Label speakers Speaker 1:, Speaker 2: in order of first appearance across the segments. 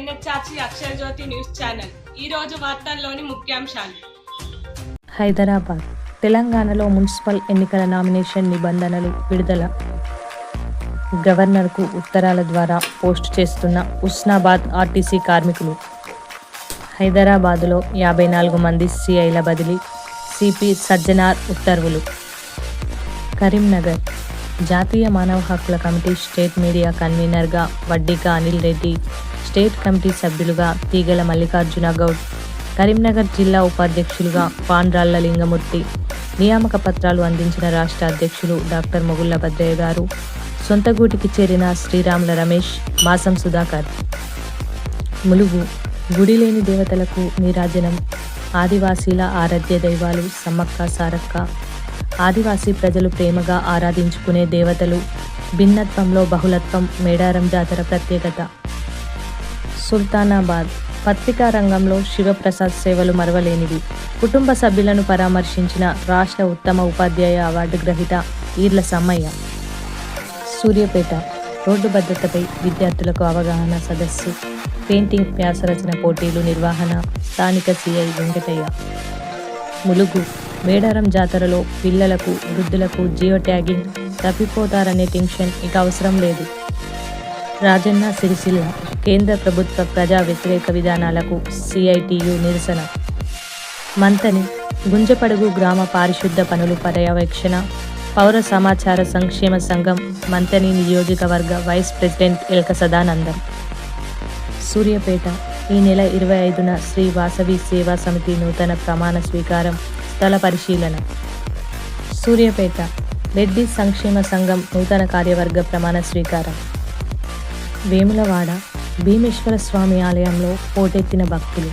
Speaker 1: News channel. ఈ రోజు వార్తల్లోని ముఖ్యాంశాలు.
Speaker 2: హైదరాబాద్. తెలంగాణలో మున్సిపల్ ఎన్నికల నామినేషన్ నిబంధనలు విడుదల. గవర్నర్కు ఉత్తరాల ద్వారా పోస్ట్ చేస్తున్న ఉస్నాబాద్ ఆర్టీసీ కార్మికులు. హైదరాబాదులో యాభై నాలుగు మంది సిఐల బదిలీ సిపి సజ్జనార్ ఉత్తర్వులు. కరీంనగర్. జాతీయ మానవ హక్కుల కమిటీ స్టేట్ మీడియా కన్వీనర్గా వడ్డిక అనిల్ రెడ్డి స్టేట్ కమిటీ సభ్యులుగా తీగల మల్లికార్జున గౌడ్ కరీంనగర్ జిల్లా ఉపాధ్యక్షులుగా పాండ్రాళ్ళ లింగమూర్తి నియామక పత్రాలు అందించిన రాష్ట్ర అధ్యక్షులు డాక్టర్ మొగుళ్ళ భద్రయ్య గారు సొంత గూటికి చేరిన శ్రీరాముల రమేష్ మాసం సుధాకర్. ములుగు గుడి లేని దేవతలకు నీరాజనం ఆదివాసీల ఆరాధ్య దైవాలు సమ్మక్క సారక్క ఆదివాసీ ప్రజలు ప్రేమగా ఆరాధించుకునే దేవతలు భిన్నత్వంలో బహుళత్వం మేడారం జాతర ప్రత్యేకత. సుల్తానాబాద్ పత్రికా రంగంలో శివప్రసాద్ సేవలు మరవలేనివి. కుటుంబ సభ్యులను పరామర్శించిన రాష్ట్ర ఉత్తమ ఉపాధ్యాయ అవార్డు గ్రహీత ఈర్ల సమ్మయ్య. సూర్యపేట రోడ్డు భద్రతపై విద్యార్థులకు అవగాహన సదస్సు. పెయింటింగ్ వ్యాసరచన పోటీలు నిర్వహణ స్థానిక సిఐ వెంకటయ్య. ములుగు మేడారం జాతరలో పిల్లలకు వృద్ధులకు జియో ట్యాగింగ్ తప్పిపోతారనే టెన్షన్ ఇక అవసరం లేదు. రాజన్న సిరిసిల్ల కేంద్ర ప్రభుత్వ ప్రజా వ్యతిరేక విధానాలకు సిఐటియు నిరసన. మంతని గుంజపడుగు గ్రామ పారిశుద్ధ పనులు పర్యవేక్షణ పౌర సమాచార సంక్షేమ సంఘం మంతని నియోజకవర్గ వైస్ ప్రెసిడెంట్ ఎల్క సదానందం. సూర్యపేట ఈ నెల ఇరవై ఐదున శ్రీ వాసవి సేవా సమితి నూతన ప్రమాణ స్వీకారం స్థల పరిశీలన. సూర్యాపేట రెడ్డి సంక్షేమ సంఘం నూతన కార్యవర్గ ప్రమాణ స్వీకారం. వేములవాడ భీమేశ్వర స్వామి ఆలయంలో పోటెత్తిన భక్తులు.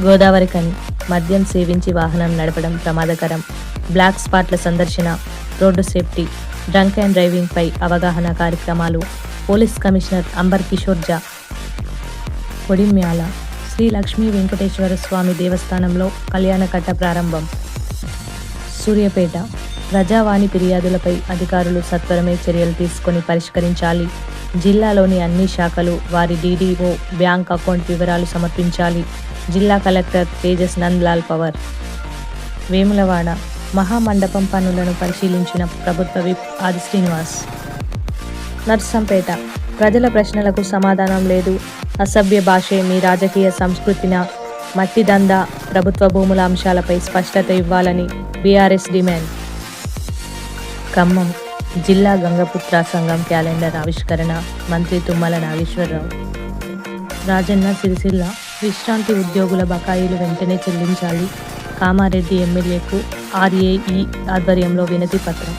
Speaker 2: గోదావరి కని మద్యం సేవించి వాహనం నడపడం ప్రమాదకరం. బ్లాక్ స్పాట్ల సందర్శన రోడ్డు సేఫ్టీ డ్రంక్ అండ్ డ్రైవింగ్పై అవగాహన కార్యక్రమాలు పోలీస్ కమిషనర్ అంబర్ కిషోర్ జా. కొడిమ్యాల శ్రీ లక్ష్మీ వెంకటేశ్వర స్వామి దేవస్థానంలో కళ్యాణకట్ట ప్రారంభం. సూర్యపేట ప్రజావాణి ఫిర్యాదులపై అధికారులు సత్వరమే చర్యలు తీసుకొని పరిష్కరించాలి. జిల్లాలోని అన్ని శాఖలు వారి డీడీఓ బ్యాంక్ అకౌంట్ వివరాలు సమర్పించాలి. జిల్లా కలెక్టర్ తేజస్ నంద్లాల్ పవర్. వేములవాడ మహామండపం పనులను పరిశీలించిన ప్రభుత్వ విప్ ఆది శ్రీనివాస్. నర్సంపేట ప్రజల ప్రశ్నలకు సమాధానం లేదు. అసభ్య భాషే మీ రాజకీయ సంస్కృతిన మట్టి దందా ప్రభుత్వ భూముల అంశాలపై స్పష్టత ఇవ్వాలని బీఆర్ఎస్ డిమాండ్. ఖమ్మం జిల్లా గంగపుత్ర సంఘం క్యాలెండర్ ఆవిష్కరణ మంత్రి తుమ్మల నాగేశ్వరరావు. రాజన్న సిరిసిల్ల విశ్రాంతి ఉద్యోగుల బకాయిలు వెంటనే చెల్లించాలి. కామారెడ్డి ఎమ్మెల్యేకు ఆర్ఏఈ ఆధ్వర్యంలో వినతి పత్రం.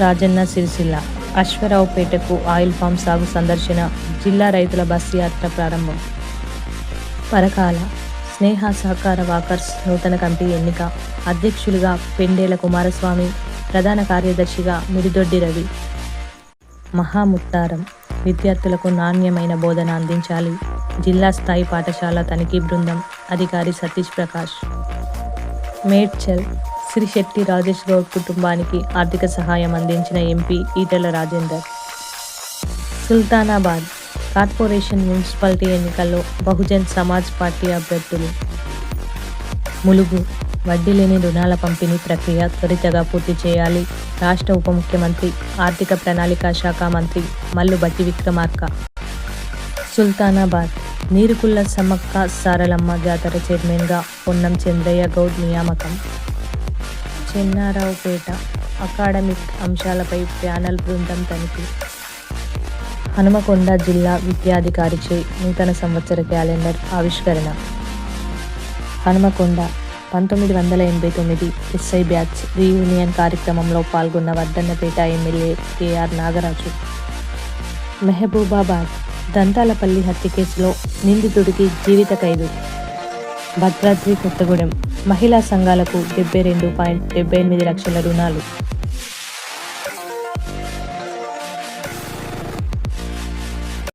Speaker 2: రాజన్న సిరిసిల్ల అశ్వరావుపేటకు ఆయిల్ ఫామ్ సాగు సందర్శన జిల్లా రైతుల బస్సు యాత్ర ప్రారంభం. పరకాల స్నేహ సహకార వాకర్స్ నూతన కమిటీ ఎన్నిక అధ్యక్షులుగా పెండేల కుమారస్వామి ప్రధాన కార్యదర్శిగా మిడిదొడ్డి రవి. మహాముత్తారం విద్యార్థులకు నాణ్యమైన బోధన అందించాలి. జిల్లా స్థాయి పాఠశాల తనిఖీ బృందం అధికారి సతీష్ ప్రకాష్. మేడ్చల్ శ్రీ శెట్టి రాజేష్ గౌడ్ కుటుంబానికి ఆర్థిక సహాయం అందించిన MP Etela Rajender. Sultanabad corporation municipality ఎన్నికల్లో బహుజన్ సమాజ్ పార్టీ అభ్యర్థులు. ములుగు వడ్డీ లేని రుణాల పంపిణీ ప్రక్రియ త్వరితగా పూర్తి చేయాలి. రాష్ట్ర ఉప ముఖ్యమంత్రి ఆర్థిక ప్రణాళిక శాఖ మంత్రి మల్లు బట్టి విక్రమార్క. సుల్తానాబాద్ నీరుకుల్ల సమ్మక్క సారలమ్మ జాతర చైర్మన్గా పొన్నం చంద్రయ్య గౌడ్ నియామకం. చెన్నారావుపేట అకాడమిక్ అంశాలపై ప్యానల్ బృందం తనిఖీ. హనుమకొండ జిల్లా విద్యాధికారిచే నూతన సంవత్సర క్యాలెండర్ ఆవిష్కరణ. హనుమకొండ పంతొమ్మిది వందల ఎనభై తొమ్మిది ఎస్ఐ బ్యాచ్ రీయూనియన్ కార్యక్రమంలో పాల్గొన్న వర్ధన్నపేట ఎమ్మెల్యే కేఆర్ నాగరాజు. మెహబూబాబాద్ దంతాలపల్లి హత్య కేసులో నిందితుడికి జీవిత ఖైదు. భద్రాద్రి కొత్తగూడెం మహిళా సంఘాలకు డెబ్బై రెండు పాయింట్ డెబ్బై ఎనిమిది లక్షల రుణాలు.